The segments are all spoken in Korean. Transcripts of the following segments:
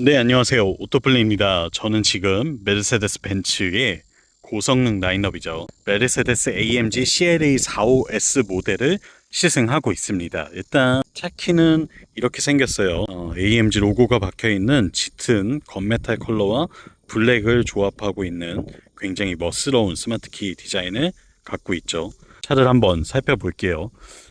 네, 안녕하세요. 오토플레입니다. 저는 지금 메르세데스 벤츠의 고성능 라인업이죠. 메르세데스 AMG CLA 45S 모델을 시승하고 있습니다. 일단 차 키는 이렇게 생겼어요. 어, AMG 로고가 박혀 있는 짙은 건메탈 컬러와 블랙을 조합하고 있는 굉장히 멋스러운 스마트키 디자인을 갖고 있죠. 차를 한번 살펴볼게요.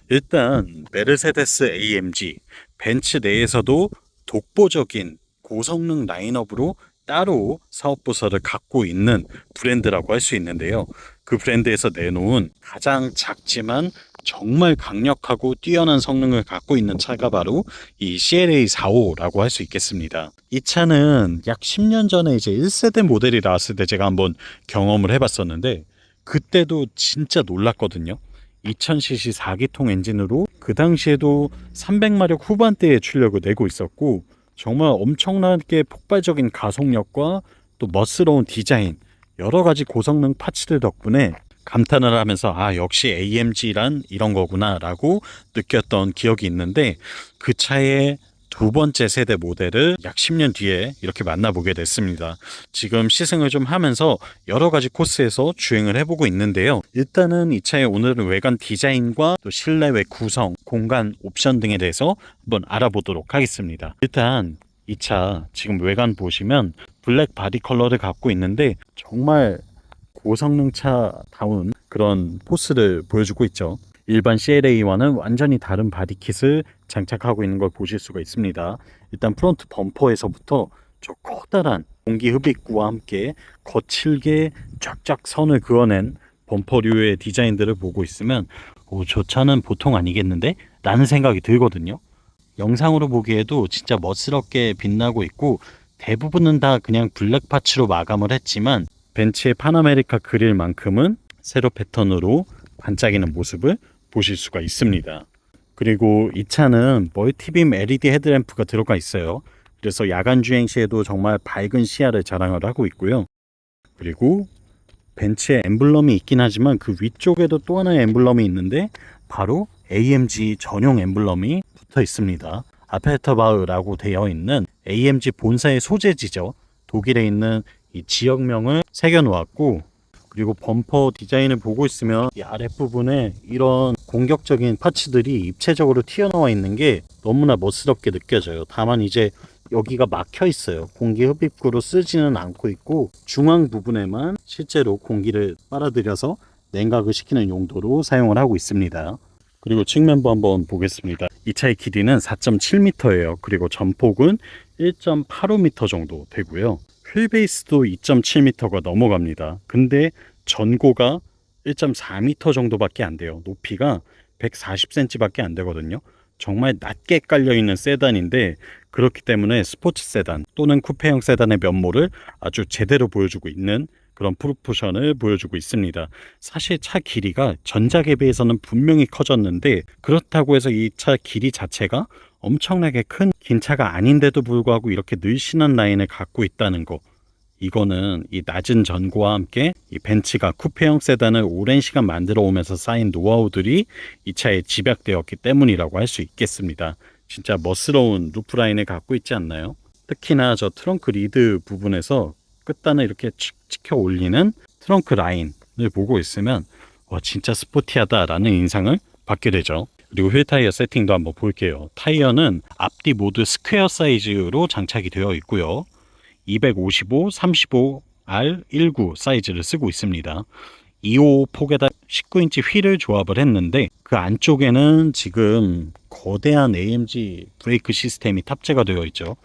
일단 메르세데스 AMG 벤츠 내에서도 독보적인 고성능 라인업으로 따로 사업 부서를 갖고 있는 브랜드라고 할 수 있는데요. 그 브랜드에서 내놓은 가장 작지만 정말 강력하고 뛰어난 성능을 갖고 있는 차가 바로 이 CLA 45라고 할 수 있겠습니다. 이 차는 약 10년 전에 이제 1세대 모델이 나왔을 때 제가 한번 경험을 해봤었는데 그때도 진짜 놀랐거든요. 2000cc 4기통 엔진으로 그 당시에도 300마력 후반대의 출력을 내고 있었고 정말 엄청나게 폭발적인 가속력과 또 멋스러운 디자인 여러 가지 고성능 파츠들 덕분에 감탄을 하면서 아 역시 AMG란 이런 거구나라고 느꼈던 기억이 있는데 그 차의 두 번째 세대 모델을 약 10년 뒤에 이렇게 만나보게 됐습니다. 지금 시승을 좀 하면서 여러 가지 코스에서 주행을 해보고 있는데요. 일단은 이 차의 오늘은 외관 디자인과 또 실내외 구성, 공간 옵션 등에 대해서 한번 알아보도록 하겠습니다. 일단 이 차 지금 외관 보시면 블랙 바디 컬러를 갖고 있는데 정말 고성능 차다운 그런 포스를 보여주고 있죠. 일반 CLA와는 완전히 다른 바디킷을 장착하고 있는 걸 보실 수가 있습니다. 일단 프론트 범퍼에서부터 저 커다란 공기 흡입구와 함께 거칠게 쫙쫙 선을 그어낸 범퍼류의 디자인들을 보고 있으면 오, 저 차는 보통 아니겠는데? 라는 생각이 들거든요. 영상으로 보기에도 진짜 멋스럽게 빛나고 있고 대부분은 다 그냥 블랙 파츠로 마감을 했지만 벤츠의 파나메리카 그릴만큼은 세로 패턴으로 반짝이는 모습을 보실 수가 있습니다. 그리고 이 차는 멀티빔 LED 헤드램프가 들어가 있어요. 그래서 야간 주행 시에도 정말 밝은 시야를 자랑을 하고 있고요. 그리고 벤츠의 엠블럼이 있긴 하지만 그 위쪽에도 또 하나의 엠블럼이 있는데 바로 AMG 전용 엠블럼이 붙어 있습니다. 아페터바흐라고 되어 있는 AMG 본사의 소재지죠. 독일에 있는 이 지역명을 새겨 놓았고 그리고 범퍼 디자인을 보고 있으면 이 아랫부분에 이런 공격적인 파츠들이 입체적으로 튀어나와 있는 게 너무나 멋스럽게 느껴져요. 다만 이제 여기가 막혀 있어요. 공기 흡입구로 쓰지는 않고 있고 중앙 부분에만 실제로 공기를 빨아들여서 냉각을 시키는 용도로 사용을 하고 있습니다. 그리고 측면부 한번 보겠습니다. 이 차의 길이는 4.7m예요. 그리고 전폭은 1.85m 정도 되고요. 휠베이스도 2.7m가 넘어갑니다. 근데 전고가 1.4m 정도밖에 안 돼요. 높이가 140cm밖에 안 되거든요. 정말 낮게 깔려 있는 세단인데 그렇기 때문에 스포츠 세단 또는 쿠페형 세단의 면모를 아주 제대로 보여주고 있는 그런 프로포션을 보여주고 있습니다. 사실 차 길이가 전작에 비해서는 분명히 커졌는데 그렇다고 해서 이 차 길이 자체가 엄청나게 큰 긴 차가 아닌데도 불구하고 이렇게 늘씬한 라인을 갖고 있다는 거. 이거는 이 낮은 전고와 함께 이 벤츠가 쿠페형 세단을 오랜 시간 만들어 오면서 쌓인 노하우들이 이 차에 집약되었기 때문이라고 할 수 있겠습니다. 진짜 멋스러운 루프 라인을 갖고 있지 않나요? 특히나 저 트렁크 리드 부분에서 끝단을 이렇게 칙 찍혀 올리는 트렁크 라인을 보고 있으면 와 진짜 스포티하다라는 인상을 받게 되죠. 그리고 휠 타이어 세팅도 한번 볼게요. 타이어는 앞뒤 모두 스퀘어 사이즈로 장착이 되어 있고요. 255, 35, R19 사이즈를 쓰고 있습니다. 255 폭에다 19인치 휠을 조합을 했는데 그 안쪽에는 지금 거대한 AMG 브레이크 시스템이 탑재가 되어 있죠.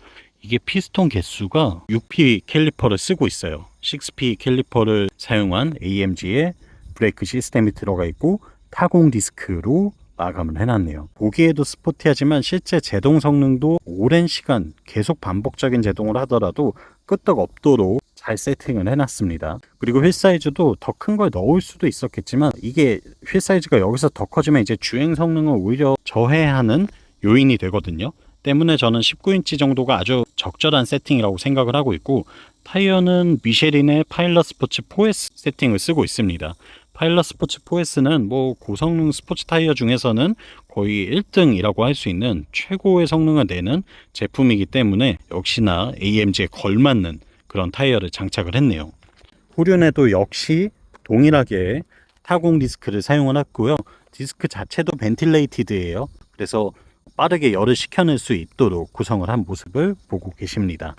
이게 피스톤 개수가 6P 캘리퍼를 쓰고 있어요. 6P 캘리퍼를 사용한 AMG의 브레이크 시스템이 들어가 있고 타공 디스크로 마감을 해놨네요. 보기에도 스포티하지만 실제 제동 성능도 오랜 시간 계속 반복적인 제동을 하더라도 끄떡 없도록 잘 세팅을 해놨습니다. 그리고 휠 사이즈도 더 큰 걸 넣을 수도 있었겠지만 이게 휠 사이즈가 여기서 더 커지면 이제 주행 성능을 오히려 저해하는 요인이 되거든요. 때문에 저는 19인치 정도가 아주 적절한 세팅이라고 생각을 하고 있고 타이어는 미쉐린의 파일럿 스포츠 4S 세팅을 쓰고 있습니다. 파일럿 스포츠 4S는 뭐 고성능 스포츠 타이어 중에서는 거의 1등이라고 할 수 있는 최고의 성능을 내는 제품이기 때문에 역시나 AMG에 걸맞는 그런 타이어를 장착을 했네요. 후륜에도 역시 동일하게 타공 디스크를 사용을 했고요. 디스크 자체도 벤틸레이티드예요. 그래서 빠르게 열을 식혀낼 수 있도록 구성을 한 모습을 보고 계십니다.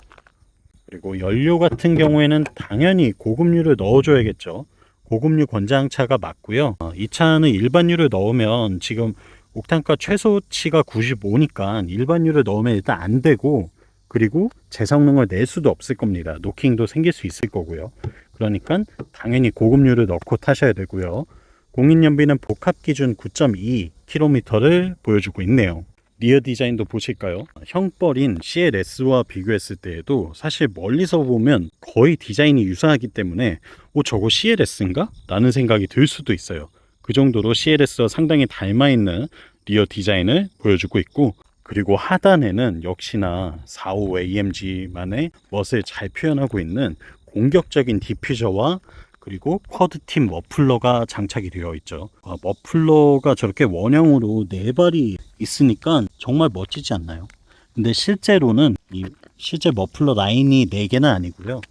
그리고 연료 같은 경우에는 당연히 고급류를 넣어줘야겠죠. 고급류 권장차가 맞고요. 어, 이 차는 일반유를 넣으면 지금 옥탄가 최소치가 95니까 일반유를 넣으면 일단 안 되고 그리고 제 성능을 낼 수도 없을 겁니다. 노킹도 생길 수 있을 거고요. 그러니까 당연히 고급류를 넣고 타셔야 되고요. 공인연비는 복합 기준 9.2km를 보여주고 있네요. 리어 디자인도 보실까요? 형벌인 CLS와 비교했을 때에도 사실 멀리서 보면 거의 디자인이 유사하기 때문에 어 저거 CLS인가? 라는 생각이 들 수도 있어요. 그 정도로 CLS와 상당히 닮아 있는 리어 디자인을 보여주고 있고 그리고 하단에는 역시나 45 AMG만의 멋을 잘 표현하고 있는 공격적인 디퓨저와 그리고 쿼드 팀 머플러가 장착이 되어 있죠. 아, 머플러가 저렇게 원형으로 네 발이 있으니까 정말 멋지지 않나요? 근데 실제로는 이 실제 머플러 라인이 네 개는 아니고요.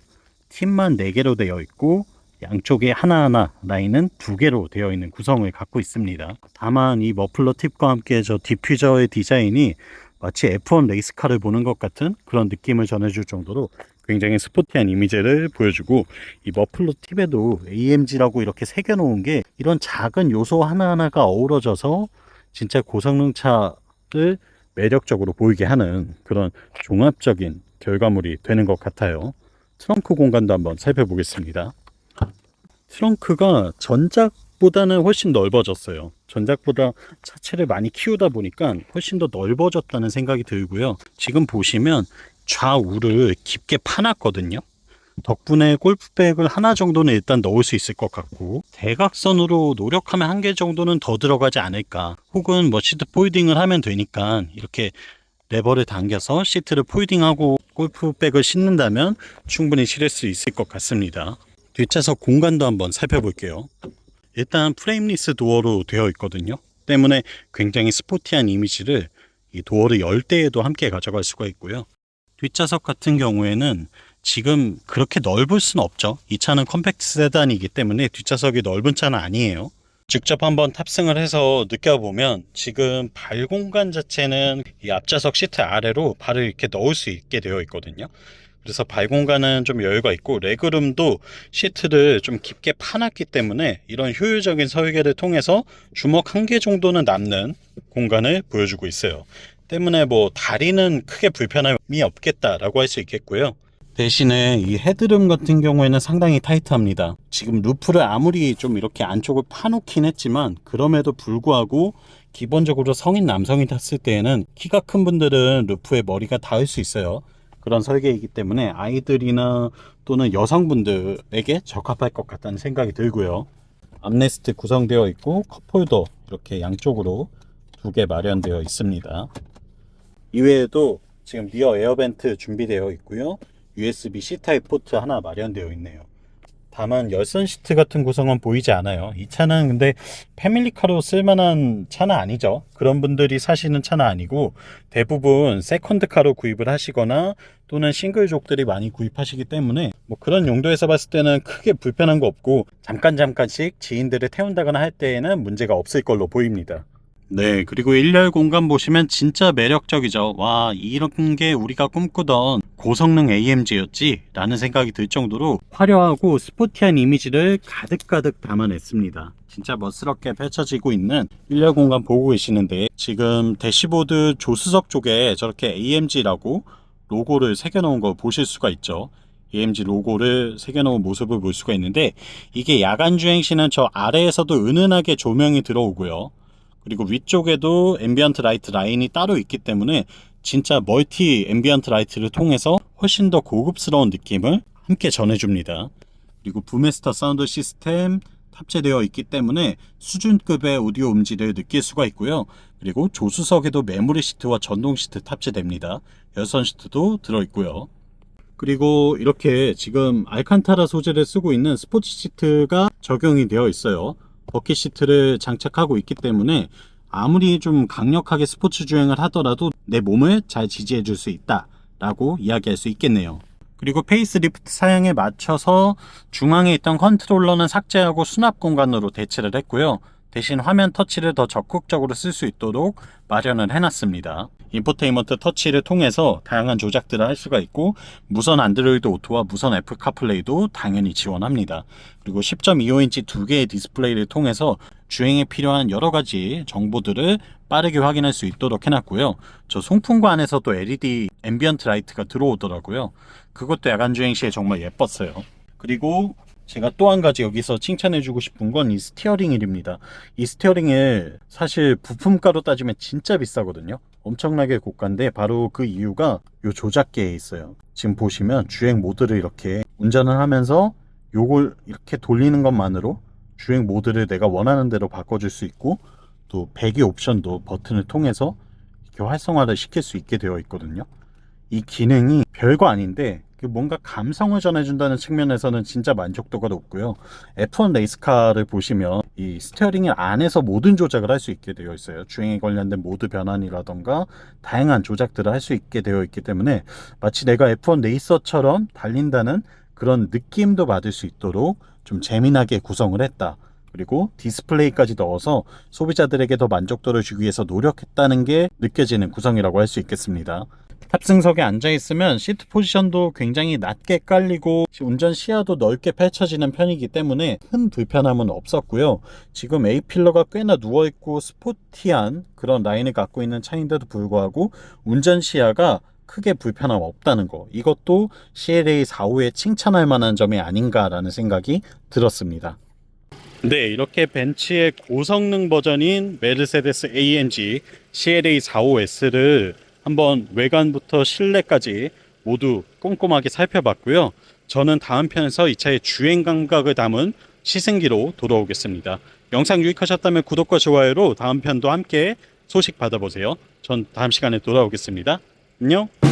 팀만 네 개로 되어 있고 양쪽에 하나하나 라인은 두 개로 되어 있는 구성을 갖고 있습니다. 다만 이 머플러 팁과 함께 저 디퓨저의 디자인이 마치 F1 레이스카를 보는 것 같은 그런 느낌을 전해줄 정도로 굉장히 스포티한 이미지를 보여주고 이 머플러 팁에도 AMG라고 이렇게 새겨놓은 게 이런 작은 요소 하나하나가 어우러져서 진짜 고성능 차를 매력적으로 보이게 하는 그런 종합적인 결과물이 되는 것 같아요. 트렁크 공간도 한번 살펴보겠습니다. 트렁크가 전작보다는 훨씬 넓어졌어요. 전작보다 차체를 많이 키우다 보니까 훨씬 더 넓어졌다는 생각이 들고요. 지금 보시면 좌우를 깊게 파놨거든요. 덕분에 골프백을 하나 정도는 일단 넣을 수 있을 것 같고 대각선으로 노력하면 한 개 정도는 더 들어가지 않을까. 혹은 뭐 시트 포이딩을 하면 되니까 이렇게 레버를 당겨서 시트를 포이딩하고 골프백을 싣는다면 충분히 실을 수 있을 것 같습니다. 뒷좌석 공간도 한번 살펴볼게요. 일단 프레임리스 도어로 되어 있거든요. 때문에 굉장히 스포티한 이미지를 이 도어를 열 때에도 함께 가져갈 수가 있고요 뒷좌석 같은 경우에는 지금 그렇게 넓을 수는 없죠. 이 차는 컴팩트 세단이기 때문에 뒷좌석이 넓은 차는 아니에요. 직접 한번 탑승을 해서 느껴보면 지금 발 공간 자체는 이 앞좌석 시트 아래로 발을 이렇게 넣을 수 있게 되어 있거든요. 그래서 발 공간은 좀 여유가 있고 레그룸도 시트를 좀 깊게 파놨기 때문에 이런 효율적인 설계를 통해서 주먹 한 개 정도는 남는 공간을 보여주고 있어요. 때문에 뭐 다리는 크게 불편함이 없겠다라고 할 수 있겠고요. 대신에 이 헤드룸 같은 경우에는 상당히 타이트합니다. 지금 루프를 아무리 좀 이렇게 안쪽을 파놓긴 했지만 그럼에도 불구하고 기본적으로 성인 남성이 탔을 때에는 키가 큰 분들은 루프에 머리가 닿을 수 있어요. 그런 설계이기 때문에 아이들이나 또는 여성분들에게 적합할 것 같다는 생각이 들고요. 암레스트 구성되어 있고 컵홀더 이렇게 양쪽으로 두 개 마련되어 있습니다. 이외에도 지금 리어 에어벤트 준비되어 있고요. USB C 타입 포트 하나 마련되어 있네요. 다만 열선 시트 같은 구성은 보이지 않아요. 이 차는 근데 패밀리카로 쓸만한 차는 아니죠. 그런 분들이 사시는 차는 아니고 대부분 세컨드카로 구입을 하시거나 또는 싱글족들이 많이 구입하시기 때문에 뭐 그런 용도에서 봤을 때는 크게 불편한 거 없고 잠깐 잠깐씩 지인들을 태운다거나 할 때에는 문제가 없을 걸로 보입니다. 네, 그리고 일렬 공간 보시면 진짜 매력적이죠. 와, 이런 게 우리가 꿈꾸던 고성능 AMG였지? 라는 생각이 들 정도로 화려하고 스포티한 이미지를 가득가득 담아냈습니다. 진짜 멋스럽게 펼쳐지고 있는 일렬 공간 보고 계시는데 지금 대시보드 조수석 쪽에 저렇게 AMG라고 로고를 새겨놓은 거 보실 수가 있죠. AMG 로고를 새겨놓은 모습을 볼 수가 있는데 이게 야간 주행 시는 저 아래에서도 은은하게 조명이 들어오고요. 그리고 위쪽에도 앰비언트 라이트 라인이 따로 있기 때문에 진짜 멀티 앰비언트 라이트를 통해서 훨씬 더 고급스러운 느낌을 함께 전해줍니다. 그리고 부메스터 사운드 시스템 탑재되어 있기 때문에 수준급의 오디오 음질을 느낄 수가 있고요. 그리고 조수석에도 메모리 시트와 전동 시트 탑재됩니다. 열선 시트도 들어있고요. 그리고 이렇게 지금 알칸타라 소재를 쓰고 있는 스포츠 시트가 적용이 되어 있어요. 버킷 시트를 장착하고 있기 때문에 아무리 좀 강력하게 스포츠 주행을 하더라도 내 몸을 잘 지지해 줄 수 있다 라고 이야기할 수 있겠네요. 그리고 페이스리프트 사양에 맞춰서 중앙에 있던 컨트롤러는 삭제하고 수납 공간으로 대체를 했고요. 대신 화면 터치를 더 적극적으로 쓸 수 있도록 마련을 해놨습니다. 인포테인먼트 터치를 통해서 다양한 조작들을 할 수가 있고 무선 안드로이드 오토와 무선 애플 카플레이도 당연히 지원합니다. 그리고 10.25인치 두 개의 디스플레이를 통해서 주행에 필요한 여러 가지 정보들을 빠르게 확인할 수 있도록 해놨고요. 저 송풍구 안에서도 LED 앰비언트 라이트가 들어오더라고요. 그것도 야간 주행 시에 정말 예뻤어요. 그리고 제가 또 한 가지 여기서 칭찬해주고 싶은 건 이 스티어링 휠입니다. 이 스티어링을 사실 부품가로 따지면 진짜 비싸거든요. 엄청나게 고가인데 바로 그 이유가 이 조작계에 있어요. 지금 보시면 주행 모드를 이렇게 운전을 하면서 요걸 이렇게 돌리는 것만으로 주행 모드를 내가 원하는 대로 바꿔줄 수 있고 또 배기 옵션도 버튼을 통해서 이렇게 활성화를 시킬 수 있게 되어 있거든요. 이 기능이 별거 아닌데 그 뭔가 감성을 전해준다는 측면에서는 진짜 만족도가 높고요. F1 레이스카를 보시면 이 스티어링 안에서 모든 조작을 할 수 있게 되어 있어요. 주행에 관련된 모드 변환이라던가 다양한 조작들을 할 수 있게 되어 있기 때문에 마치 내가 F1 레이서처럼 달린다는 그런 느낌도 받을 수 있도록 좀 재미나게 구성을 했다. 그리고 디스플레이까지 넣어서 소비자들에게 더 만족도를 주기 위해서 노력했다는 게 느껴지는 구성이라고 할 수 있겠습니다. 탑승석에 앉아 있으면 시트 포지션도 굉장히 낮게 깔리고 운전 시야도 넓게 펼쳐지는 편이기 때문에 큰 불편함은 없었고요. 지금 A 필러가 꽤나 누워 있고 스포티한 그런 라인을 갖고 있는 차인데도 불구하고 운전 시야가 크게 불편함 없다는 거. 이것도 CLA 45에 칭찬할 만한 점이 아닌가라는 생각이 들었습니다. 네, 이렇게 벤츠의 고성능 버전인 메르세데스 AMG CLA 45S를 한번 외관부터 실내까지 모두 꼼꼼하게 살펴봤고요. 저는 다음 편에서 이 차의 주행 감각을 담은 시승기로 돌아오겠습니다. 영상 유익하셨다면 구독과 좋아요로 다음 편도 함께 소식 받아보세요. 전 다음 시간에 돌아오겠습니다. 안녕!